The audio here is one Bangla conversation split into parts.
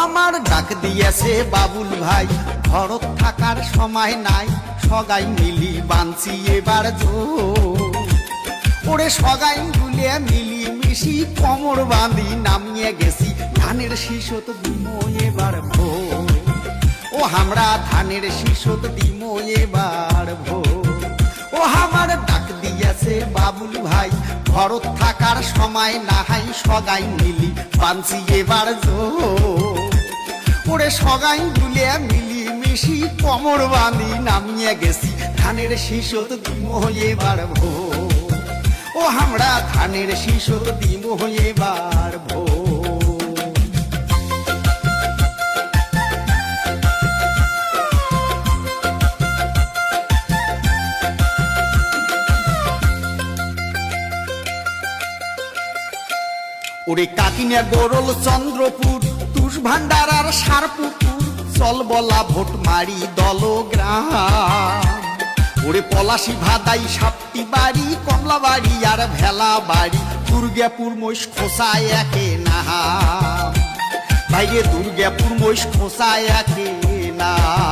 আমার ডাক দিয়েছে বাবুল ভাই। ঘরত থাকার সময় নাই, সগাই মিলি বানছি এবার ওরে সগাই গুলে মিলি মিশি কমর বাঁধি নামিয়ে গেছি, ধানের শিশত দিম এবার ভো ও আমরা ধানের শিশত দিম এবার ভো বাবুল ভাই, ভরত থাকার সময় নাহাই সগাই মিলি, বানছি এবার ওরে সগাই গুলে মিলি, মিশি কমর বাঁধি, নামিয়ে গেছি ধানের শিশত দিম এবার ভো ও আমরা ধানের শিশত দিম এবার ভো ওরে কাকিনা গোরল চন্দ্রপুর, তুষ ভান্ডার আর সারপুকুর, চল বলা ভোট মারি দলগ্রাম। ওরে পলাশি ভাদাই সাপটি বাড়ি কমলা বাড়ি আর ভেলা বাড়ি, দুর্গাপুর মহিষ খোসায় একে নাহা ভাইরে দুর্গাপুর মহিষ খোসায় একে নাম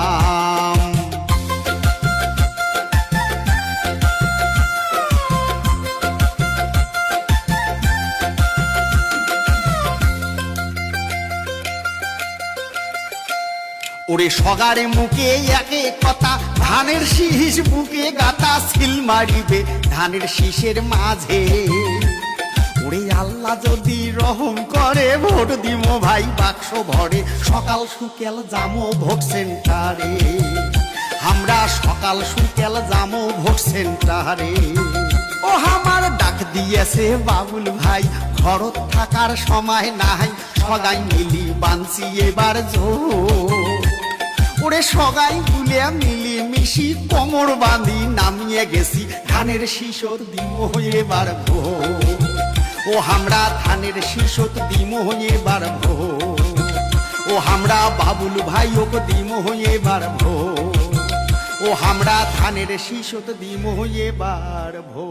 ওরে সগারে মুখে একে কথা, ধানের শীষ বুকে গাতা সিল মারিবে, ধানের শীষের মাঝে। ওরে আল্লাহ যদি রহম করে, ভোট দিম ভাই বাক্স ভরে, সকাল সুকেল জামো ভোট সেন্টারে। আমরা সকাল সুকেল জামো ভোট সেন্টারে। ও আমার ডাক দিয়েছে বাবুল ভাই, ঘরত থাকার সময় নাই, সগাই মিলি বানছি এবার জোর ওরে সগাই গুলিয়া মিলি মিশি কোমর বাঁধি নামিয়ে গেছি, ধানের শিশর দিম হয়ে ভো ও আমরা ধানের শিশত দিম এবার ভো ও আমরা বাবুল ভাই ওকে দিম হয়ে ভো ও আমরা ধানের শিশত দিম হয়ে ভো